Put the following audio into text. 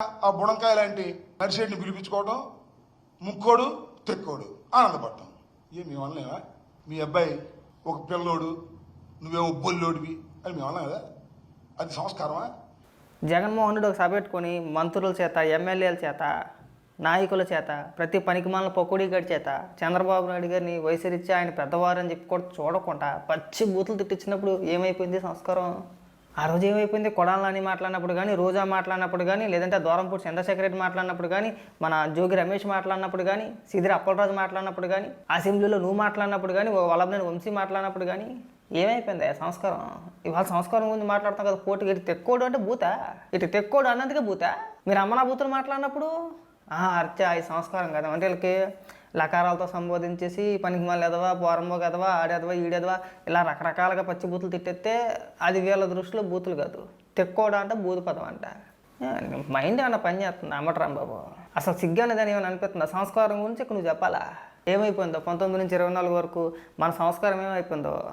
ఆ బుడంకాయ లాంటి నర్సేటిని పిలిపించుకోవడం ముక్కోడు తెక్కోడు ఆనందపడటం. ఏ మేము అనలేమా మీ అబ్బాయి ఒక పిల్లోడు నువ్వేమో బొల్లోడివి అని మేము అన్నాం కదా అది సంస్కారమా? జగన్మోహన్ రెడ్డి ఒక సభ పెట్టుకొని మంత్రుల చేత ఎమ్మెల్యేల చేత నాయకుల చేత ప్రతి పనికిమాల పొక్కుడి గడి చేత చంద్రబాబు నాయుడు గారిని వయసురిచ్చి ఆయన పెద్దవారు అని చెప్పి కూడా చూడకుండా పచ్చి బూతులు తిట్టించినప్పుడు ఏమైపోయింది సంస్కారం? ఆ రోజు ఏమైపోయింది? కొడాలని మాట్లాడినప్పుడు కానీ రోజా మాట్లాడినప్పుడు కానీ లేదంటే దూరంపూడి చంద్రశేఖర్ రెడ్డి మాట్లాడినప్పుడు కానీ మన జోగి రమేష్ మాట్లాడినప్పుడు కానీ సిదిరి అప్పలరాజు మాట్లాడినప్పుడు కానీ అసెంబ్లీలో నువ్వు మాట్లాడినప్పుడు కానీ ఒక వల్లభనేని వంశీ మాట్లాడినప్పుడు కానీ ఏమైపోయింది? సంస్కారం? ఇవాళ సంస్కారం గురించి మాట్లాడతాం కదా పోటీ ఇటు తెక్కోడు అంటే బూత ఇటు తెక్కోడు అన్నందుకే బూత మీరు అమ్మనా బూతులు మాట్లాడినప్పుడు అర్చ ఈ సంస్కారం కదా. అంటే వీళ్ళకి లకారాలతో సంబోధించేసి పనికి మళ్ళీ ఎదవా పోరంబో ఎదవా ఆడెదవా ఈడెదవా ఇలా రకరకాలుగా పచ్చి బూతులు తిట్టేస్తే అది వీళ్ళ దృష్టిలో బూతులు కాదు. తెక్కోడా అంటే బూతు పదం అంట. మైండ్ ఏమన్నా పని చేస్తుంది? అమ్మటరాం బాబు అసలు సిగ్గు అనేది ఏమైనా అనిపిస్తుందా? సంస్కారం గురించి ఇక్కడ నువ్వు చెప్పాలా? ఏమైపోయిందో? పంతొమ్మిది నుంచి ఇరవై నాలుగు వరకు మన సంస్కారం ఏమైపోయిందో?